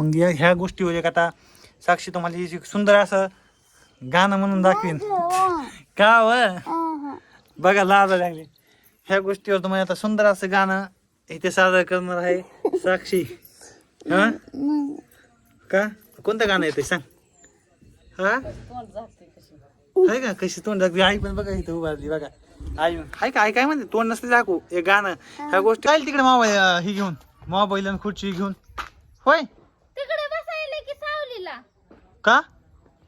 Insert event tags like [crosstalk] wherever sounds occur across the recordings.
मग या- ह्या गोष्टीवर एक आता? साक्षी तुम्हाला ही एक सुंदर असं गाणं म्हणून दाखवीन. का व बघा लाज लागली. ह्या गोष्टीवर तुम्हाला आता सुंदर असं गाणं इथे सादर करणार आहे साक्षी. हा? का? कोणतं गाणं येते सांग. हा? आहे का? कशी तोंड दाखवी? आई पण बघा इथं उभारली बघा. आई हाय का? आई काय म्हणते? तोंड नसते दाखवू. हे गाणं ह्या गोष्टी काय तिकडे मोबाईल ही घेऊन. मोबाईल आणि खुर्ची घेऊन. होय तिकडे बसायला की सावलीला का?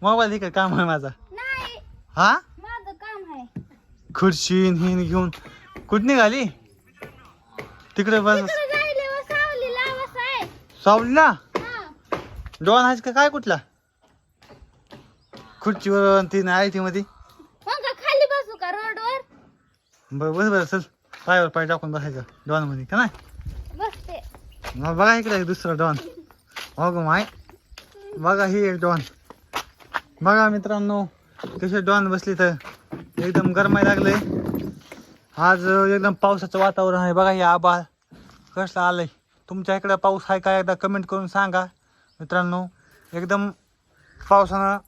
मोबाईल इकडे काम आहे माझा. नाही. हा? माझं काम आहे. खुर्ची न हिन घेऊन. कुठं निघाली? तिकडे बस. तिकडे जायले व सावलीला हा. डॉन आहेस का? काय कुठला? खुर्चीवर आणि ती नाही ती मध्ये मग का खाली बसू का रोडवर? बरं बस बरं चल. पायावर पाय टाकून बसायचं. डॉनमध्ये का नाही? बसते. मग बघा इकडे एक दुसरा डॉन. हो ग माय. बघा ही एक डॉन. बघा मित्रांनो कसे डॉन बसली तर. एकदम गरमाय लागले. आज एकदम पावसाचं वातावरण आहे. बघा हे आबाळ कसलं आलंय. तुमच्या इकडे पाऊस आहे का? एकदा कमेंट करून सांगा. मित्रांनो एकदम पावसानं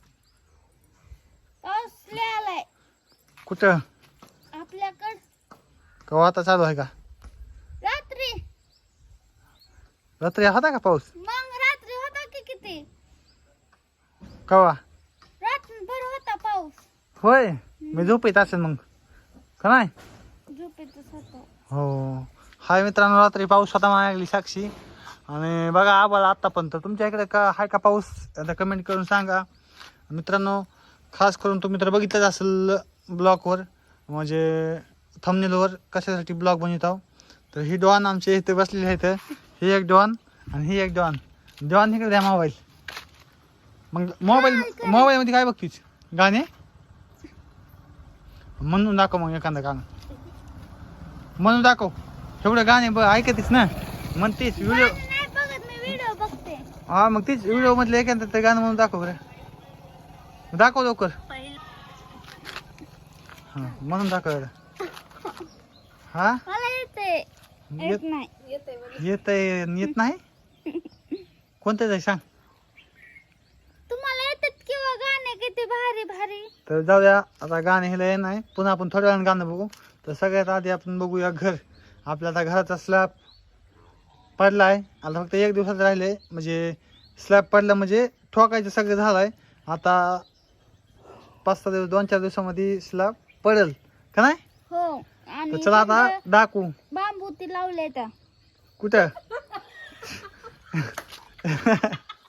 कुठं? आपल्याकड. कवा आता चालू आहे का? रात्री. रात्री होता का पाऊस मग रात्री होता की किती कवा? रात्रभर होता पाऊस. होय? मी झोपेत असेल मग. का नाही? झोपेतच होता. हो. हाय मित्रांनो रात्री पाऊस होता मागली साक्षी. आणि बघा आबाळ आत्ता पण. तर तुमच्या इकडे का हाय का पाऊस? आता कमेंट करून सांगा. मित्रांनो खास करून तुम्ही तर बघितलंच असेल ब्लॉगवर. म्हणजे थंबनेलवर कशासाठी ब्लॉग बनवत आहो. तर ही डॉन आमचे इथे बसलेली आहेत. ही एक डॉन आणि ही एक डॉन. डॉन इकडे द्या मोबाईल. मग मोबाईल मोबाईलमध्ये काय बघतीस? गाणे? म्हणून दाखव मग एखादं गाणं. म्हणून दाखव. एवढं गाणे बघ ऐकतेस ना? म्हणतेस व्हिडिओ गाणं नाही बघत मी व्हिडिओ हा मग तीच व्हिडिओ मधलं एखादं ते गाणं म्हणून दाखव बरं. दाखव लवकर. हा म्हणून दाखव हा? येते नाही. येत नाही? कोणतं आहे सांग तुम्हाला येतात किंवा गाणे किती भारी भारी तर जाऊ द्या आता गाणे हे येत नाही पुन्हा आपण थोड्या वेळानं गाणं बघू. तर सगळ्यात आधी आपण बघूया घर. आपल्या आता घराचा स्लॅब पडला आहे. आता फक्त एक दिवसात राहिले. म्हणजे स्लॅब पडला म्हणजे ठोकायचं सगळं झालं आहे आता पाच सहा दिवस दोन चार दिवसामध्ये स्लॅब पडेल. का नाही? हो. तर आणि चला आता दाखवू. बांबू ती लावले त्या कुठं?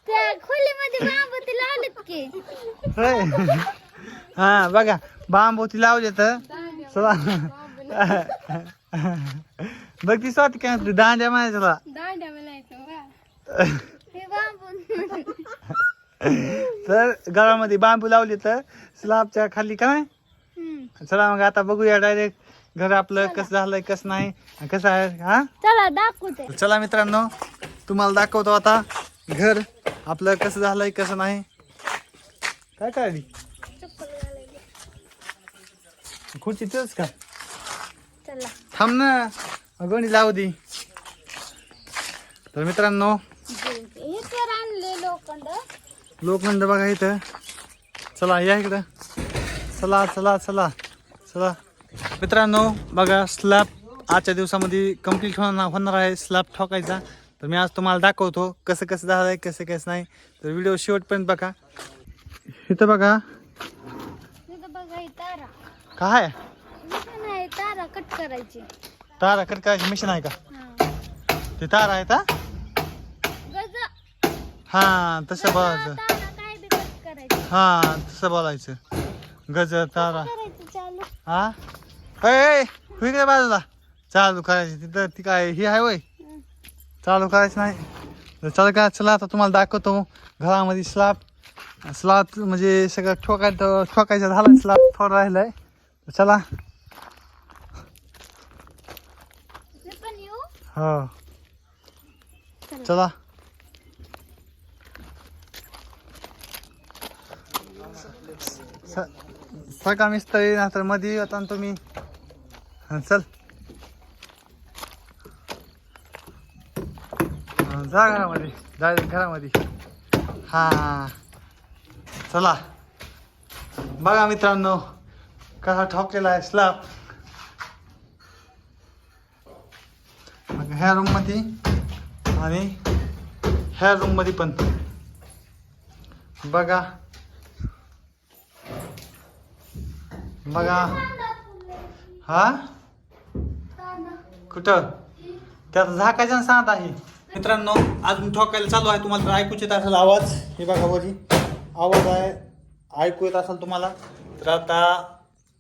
त्या खोलीमध्ये बांबू ती लावलेत की. होय. हा बघा बांबोती लावले तर चला. बघ ती स्वाती काय म्हणते, दांड्या म्हणायचं दांड्या तर घरामध्ये बांबू लावले तर स्लॅबच्या खाली का नाही? हम्म. चला मग आता बघूया डायरेक्ट घर आपलं कसं झालंय कसं नाही कसं आहे हा? चला दाखवते चला मित्रांनो तुम्हाला दाखवतो आता घर आपलं कसं झालंय कसं नाही. काय काढली खुर्ची तेच का? चला. थांब ना. गणी लावू दे. तर मित्रांनो हे तर आणले लोखंड. लोखंड बघा इथं. चला या इकडं. चला चला चला चला. मित्रांनो बघा स्लॅब आजच्या दिवसामध्ये कंप्लीट होणार होणार आहे. स्लॅब ठोकायचा. तर मी आज तुम्हाला दाखवतो कसं कसं झालं आहे कसं कसं नाही. तर व्हिडिओ शेवटपर्यंत बघा. इथं बघा. काय? नाही तारा कट करायची. तारा कट करायची मशीन आहे का? ते तारा आहे का गज हां तसं बोलायचं. तारा काय बी कट करायची. हां तसं बोलायचं. गज तारा. करायचं चालू. हा? अय इकडे बाजूला. चालू करायची. तिथं ती काय ही आहे वय. चालू करायचं नाही. चला का चला आता तुम्हाला दाखवतो. घरामध्ये स्लॅब स्लॅब म्हणजे सगळं ठोकायचं ठोकायचं झालं स्लॅब थोडं राहिलंय. चला. येऊ? हो. चला. स- सकाळ मिस्त्री नंतर मध्ये येता ना तुम्ही. हं, चल. हं, जा घरामध्ये. जा घरामध्ये. हा. चला. बघा मित्रांनो. कसा ठोकलेला आहे स्लॅब मग ह्या रूममध्ये आणि ह्या रूममध्ये पण बघा बघा हा कुठं त्यात झाकायचं सांगत आहे मित्रांनो अजून ठोकायला चालू आहे. तुम्हाला तर ऐकूच येत असेल आवाज. हे बघा वरी आवाज आहे. ऐकू येत असेल तुम्हाला. तर आता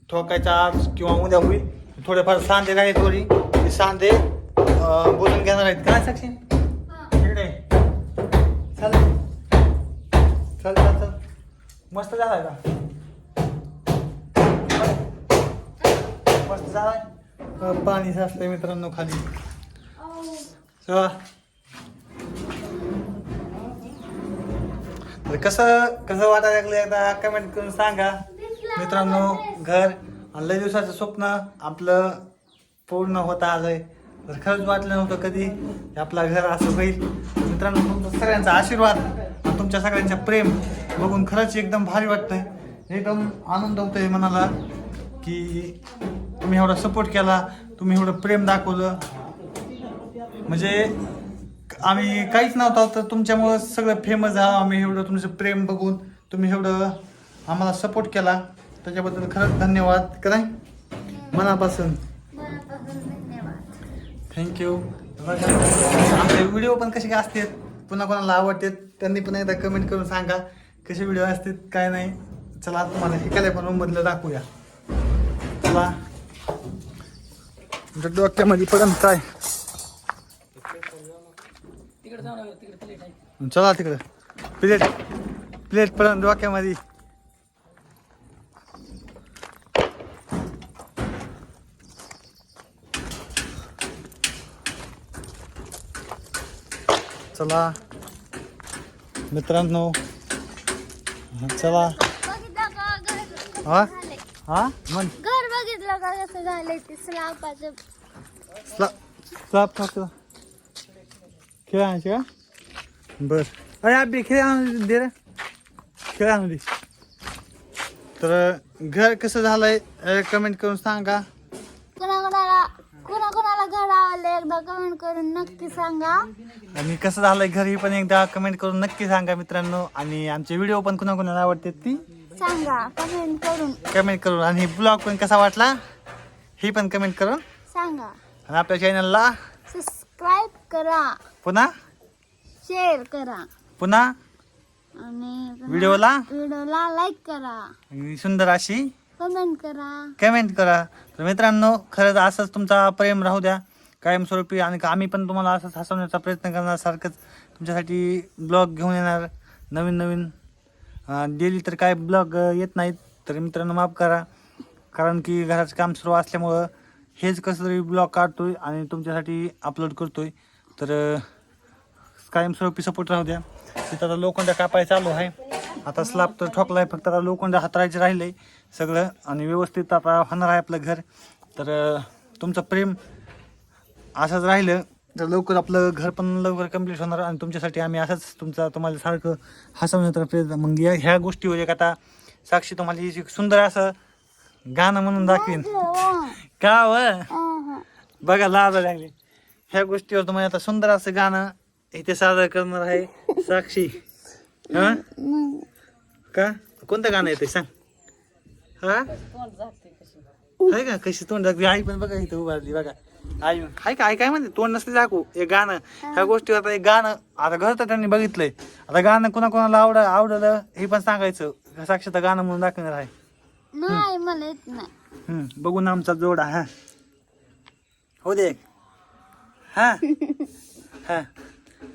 ठोकायचा आज किंवा उद्या होईल थोडेफार सांधे आहेत वरी ते सांधे बोलून घेणार आहेत काय साक्षी इकडे. चल चल चल चल. मस्त झालाय का? मस्त झालाय? पाणी साचलंय मित्रांनो खाली. चला. तर कसं कसं वाटायला लागलं एकदा कमेंट करून सांगा. मित्रांनो घर आणि लय दिवसाचं स्वप्न आपलं पूर्ण होत आलंय. तर खरंच वाटलं नव्हतं कधी आपला आपलं घर असं होईल. मित्रांनो तुमचा सगळ्यांचा आशीर्वाद आणि तुमच्या सगळ्यांचं प्रेम बघून खरंच एकदम भारी वाटतंय. एकदम आनंद होतोय मनाला की तुम्ही एवढा सपोर्ट केला तुम्ही एवढं प्रेम दाखवलं. म्हणजे आम्ही काहीच नव्हता तर तुमच्यामुळं सगळं फेमस झालं आम्ही एवढं तुमचं प्रेम बघून तुम्ही एवढं आम्हाला सपोर्ट केला. त्याच्याबद्दल खरंच धन्यवाद करा मनापासून. मनापासून धन्यवाद. थँक्यू आमचे व्हिडिओ पण कसे काय असतात? पुन्हा कोणाला आवडतात? त्यांनी पण एकदा कमेंट करून सांगा. कसे व्हिडिओ असतात काय नाही. चला आता तुम्हाला शिकायला पण रूममधलं दाखवूया. चला. डोक्यामध्ये पर्यंत काय? चला तिकडं. प्लेट प्लेट पर्यंत डोक्यामध्ये. चला. मित्रांनो चला. हा? हा? मन घर बघितलं का कसं झालंय ते स्लापाचं? स्लॅब टाकला खेळ आणायचे का? बर. अरे अभि खेळ आणून दे रे. खेळ आणून दे. तर घर कसं झालंय कमेंट करून सांगा कोणाकोणाला कोणाकोणाला घर आवडलं एकदा कमेंट करून नक्की सांगा. आणि कसं झालंय घर ही पण एकदा कमेंट करून नक्की सांगा मित्रांनो. आणि आमचे व्हिडिओ पण कुणाकुणाला आवडतात ती सांगा कमेंट करून. कमेंट करून. आणि ब्लॉग पण कसा वाटला ही पण कमेंट करून. सांगा. आणि आपल्या चॅनलला सबस्क्राईब करा. पुन्हा? शेअर करा. पुन्हा? आणि व्हिडिओला? व्हिडिओला लाईक करा. आणि सुंदर अशी कमेंट करा. कमेंट करा. तर मित्रांनो खरंच असंच तुमचा प्रेम राहू द्या. कायमस्वरूपी आणि आम्ही पण तुम्हाला असंच हसवण्याचा प्रयत्न करणार सारखंच तुमच्यासाठी ब्लॉग घेऊन येणार नवीन नवीन डेली तर काय ब्लॉग येत नाहीत तर मित्रांनो माफ करा कारण की घराचं काम सुरू असल्यामुळं हेच कसं तरी ब्लॉग काढतोय आणि तुमच्यासाठी अपलोड करतोय. तर कायमस्वरूपी सपोर्ट राहू द्या. तिथं आता लोखंड कापाय चालू आहे. आता स्लॅब तर ठोकला आहे फक्त आता लोखंड हातरायचे राहिले सगळं आणि व्यवस्थित आता होणार आहे आपलं घर. तर तुमचं प्रेम असंच राहिलं तर लवकर आपलं घर पण लवकर कंप्लीट होणार आणि तुमच्यासाठी आम्ही असंच तुमचा तुम्हाला सारखं हसवण्याचा प्रयत्न मग या ह्या गोष्टीवर एक आता साक्षी तुम्हाला ही एक सुंदर असं गाणं म्हणून दाखवीन. का व? बघा लाजा लागली. ह्या गोष्टीवर तुम्हाला आता सुंदर असं गाणं इथे सादर करणार आहे साक्षी. हा? का? कोणतं गाणं येते सांग. हा? आहे का? कशी तोंड दाखवी आई पण बघा इथं उभारली बघा. आई हाय का आई काय म्हणते? तोंड नसते दाखवू. हे गाणं ह्या गोष्टीवर आता एक गाणं आता घर तर त्यांनी बघितलंय. आता गाणं कोणा कोणाला आवड आवडलं हे पण सांगायचं. साक्षीचं गाणं म्हणून दाखवणार आहे. नाही मला येत नाही. हम्म, बघू ना आमचा जोडा हा. हो दे हा. हा.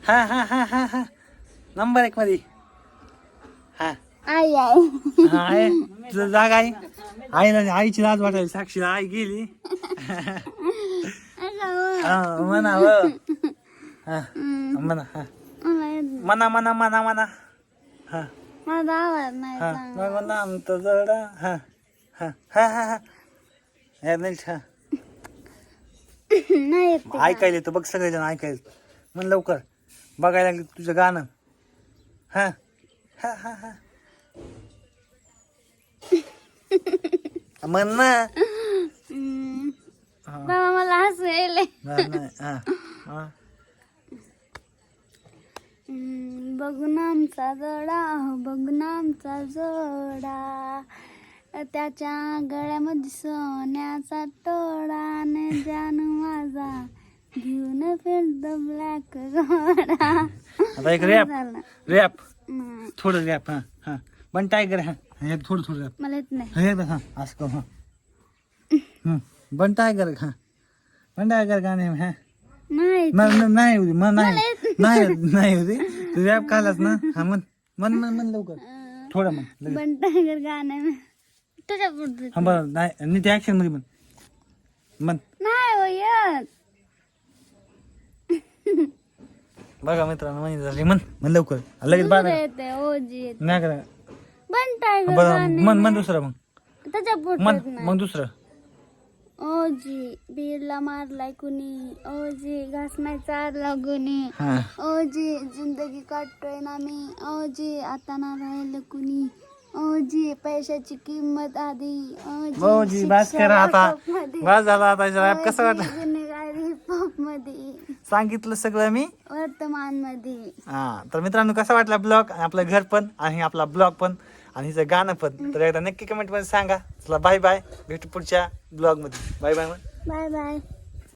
हा हा हा हा हा. नंबर एक मध्ये हा. आई आई. हा आहे. तुझं जागा आहे. आईला आईची लाज वाटायला साक्षी आई गेली. हा [laughs] म्हणा हो. म्हणा हा. म्हणा म्हणा म्हणा म्हणा. हा. माझा आवाज नाही चांगला. मग म्हणा आमचा जोडा हा. हा हा हा हा. हे नाही हा. [laughs] नाही येत ते. ऐकायला येतं बघ सगळेजण ऐकायला म्हण लवकर बघायला लागले तुझं गाणं. हा हा हा हा. [laughs] म्हण. ना हम्म. बाबा मला हसू यायलंय. बघून आमचा जोडा बघून आमचा जोडा. त्याच्या गळ्यामध्ये सोन्याचा तोडा न जानू माझा घेऊन फिरतो ब्लॅक घोडा आता एक रॅप झालं. रॅप थोडं रॅप हा हा. पण टायगर हा. हे थोडं थोडं रॅप मला येत नाही. हे बघ, हा असं कर हा. बन टायगर हा बन टायगर गाणे हा? नाही. नाही होती मग नाही. नाही. नाही होती. तू रॅप कालाच ना? हा मन मन मन मन लवकर. थोडं मन. पण टायगर गाणं तुझ्या पुढचं हा बरं नाही नीट ऍक्शनमध्ये म्हण. मन नाही हो येत. बघा मित्रांनो म्हणजे झाली मन मन लवकर. लगेच येते ओजी येते नाही करा पण टायगर बरं गाणे मन मन दुसरं मग त्याच्या मन पुढचं मग दुसरं. ओजी बीडला मारलाय कुणी? ओजी घास नाही चारला कुणी हा. ओजी जिंदगी काढतोय ना मी. ओजी आता ना राहिलं कुणी? ओजी पैशाची किंमत आधी. भाऊजी बास करा आता. बास झाला आता रॅप कसं वाटलं? मध्ये सांगितलं सगळं मी? वर्तमानमध्ये हा. तर मित्रांनो कसा वाटला ब्लॉग? आपलं घर पण आणि आपला ब्लॉग पण. आणि हिचं गाणं पण. तर एकदा नक्की कमेंटमध्ये सांगा. चला बाय बाय भेटू पुढच्या ब्लॉगमध्ये. Bye bye bye bye